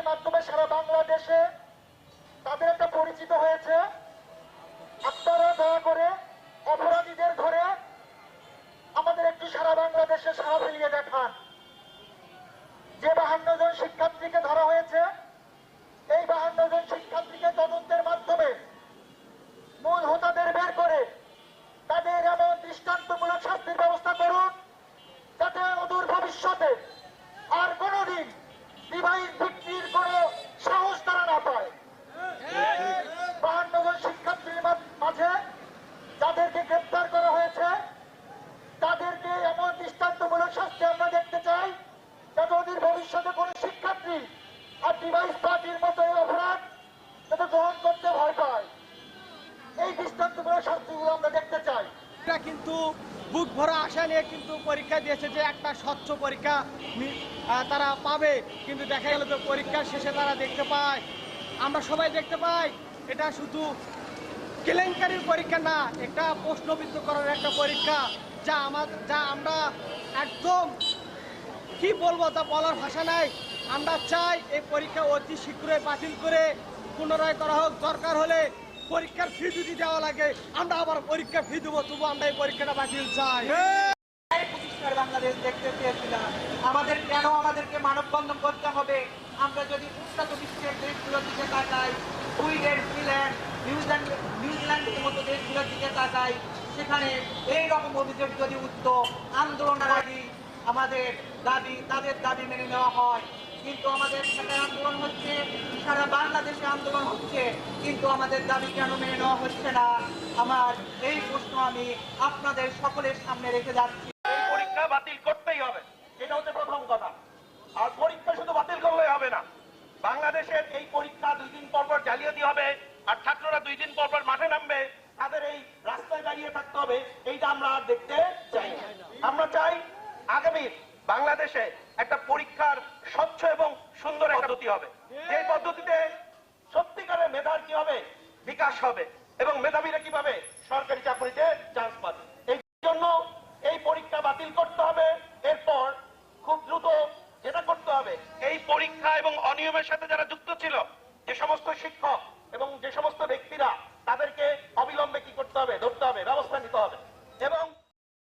নাটকের মাধ্যমে সারা বাংলাদেশে তাদের একটা পরিচিত হয়েছে। আপনারা দয়া করে অপরাধীদের ধরে আমাদের একটি সারা বাংলাদেশে সারা ফেলিয়ে দেখান। যে বাহান্ন জন শিক্ষার্থীকে ধরা হয়েছে, এই বাহান্ন জন শিক্ষার্থীকে তদন্তের মাধ্যমে মূল হোতাদের বের করে তাদের এমন দৃষ্টান্তমূলক শাস্তির ব্যবস্থা করুন, যাতে অদূর ভবিষ্যতে আর কোনোদিন বিবাহিত ভিত্তির কিন্তু বুক ভরা আশা নিয়ে কিন্তু পরীক্ষা দিয়েছে যে একটা স্বচ্ছ পরীক্ষা তারা পাবে। কিন্তু দেখা গেল যে পরীক্ষার শেষে তারা দেখতে পায়, আমরা সবাই দেখতে পাই, এটা শুধু কেলেঙ্কারির পরীক্ষা না একটা প্রশ্নবিদ্ধ করার একটা পরীক্ষা যা আমার যা আমরা একদম কি বলব তা বলার ভাষা নাই। আমরা চাই এই পরীক্ষা অতি শীঘ্রই বাতিল করে পুনরায় করা হোক। দরকার হলে পরীক্ষার ফি যদি দেওয়া লাগে, আমরা আবার পরীক্ষা ফি দেবো, তবু আমরা এই পরীক্ষাটা বাতিল চাই। বাংলাদেশ দেখতে চেয়েছিলাম আমাদের কেন আমাদেরকে মানববন্ধন করতে হবে? আমরা যদি দিকে নিউজিল্যান্ডের মতো দিকে সেখানে অভিযোগ যদি আন্দোলনকারী আমাদের দাবি, তাদের দাবি মেনে নেওয়া হয়। কিন্তু আমাদের আন্দোলন হচ্ছে সারা বাংলাদেশে আন্দোলন হচ্ছে কিন্তু আমাদের দাবি কেন মেনে নেওয়া হচ্ছে না? আমার এই প্রশ্ন আমি আপনাদের সকলের সামনে রেখে যাচ্ছি। আর ছাত্ররা দুই দিন পর পর মাঠে নামবে, তাদের এই রাস্তায় দাঁড়িয়ে থাকতে হবে আমরা দেখতে চাই। আমরা চাই আগামী বাংলাদেশে একটা পরীক্ষার স্বচ্ছ এবং সুন্দর পদ্ধতি হবে। যে পদ্ধতিতে সত্যিকারের মেধার কি হবে? বিকাশ হবে। এবং মেধাবীরা কীভাবে সরকারি চাকরিতে চান্স পাবে? এই জন্য এই পরীক্ষা বাতিল করতে হবে। এরপর খুব দ্রুত যেটা করতে হবে, এই পরীক্ষা এবং অনিয়মের সাথে যারা যুক্ত ছিল, যে সমস্ত শিক্ষক